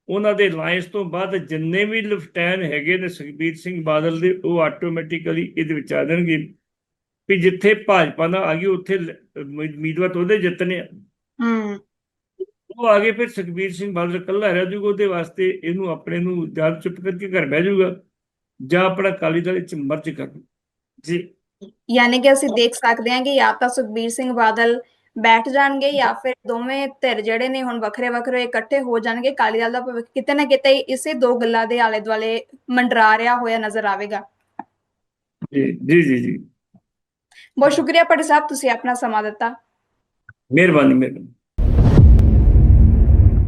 ਉਹਨਾਂ ਦੇ ਅਲਾਇੰਸ ਤੋਂ ਬਾਅਦ ਜਿੰਨੇ ਵੀ ਲਫਟੈਨ ਹੈਗੇ ਨੇ ਸੁਖਬੀਰ ਸਿੰਘ ਬਾਦਲ ਦੇ ਉਹ ਆਟੋਮੈਟਿਕਲੀ ਇਹਦੇ ਵਿੱਚ ਆ ਜਾਣਗੇ। ਵੀ ਜਿੱਥੇ ਭਾਜਪਾ ਦਾ ਆ ਗਈ ਉੱਥੇ ਉਮੀਦਵਾਰ ਤੋਂ ਉਹਦੇ ਜਿੱਤਨੇ ਆ। ਉਹ ਆ ਗਏ ਫਿਰ ਸੁਖਬੀਰ ਸਿੰਘ ਬਾਦਲ ਇਕੱਲਾ ਰਹਿ ਜੂਗਾ ਉਹਦੇ ਵਾਸਤੇ ਇਹਨੂੰ ਆਪਣੇ ਨੂੰ ਜਾਲ ਚੁੱਪ ਕਰਕੇ ਘਰ ਬਹਿ ਜਾਊਗਾ ਜਾਂ ਆਪਣਾ ਕਾਲੀ ਦਲ ਵਿੱਚ ਮਰਜ ਕਰ ਜੀ। ਯਾਨੀ ਕਿ ਅਸੀਂ ਦੇਖ ਸਕਦੇ ਹਾਂ ਕਿ ਜਾਂ ਤਾਂ ਸੁਖਬੀਰ ਸਿੰਘ ਬਾਦਲ ਬੈਠ ਜਾਣਗੇ ਜਾਂ ਫਿਰ ਦੋਵੇਂ ਧਿਰ ਜਿਹੜੇ ਨੇ ਹੁਣ ਵੱਖਰੇ ਵੱਖਰੇ ਇਕੱਠੇ ਹੋ ਜਾਣਗੇ ਕਾਲੀ ਦਲ ਦਾ ਭਵਿੱਖ ਕਿਤੇ ਨਾ ਕਿਤੇ ਇਸੇ ਦੋ ਗੱਲਾਂ ਦੇ ਆਲੇ ਦੁਆਲੇ ਮੰਡਰਾ ਰਿਹਾ ਹੋਇਆ ਨਜ਼ਰ ਆਵੇਗਾ। ਜੀ ਜੀ ਜੀ। ਬਹੁਤ ਸ਼ੁਕਰੀਆ ਪਟੇ ਸਾਹਿਬ ਤੁਸੀਂ ਆਪਣਾ ਸਮਾਂ ਦਿੱਤਾ। ਮਿਹਰਬਾਨੀ ਮਿਹਰਬਾਨੀ।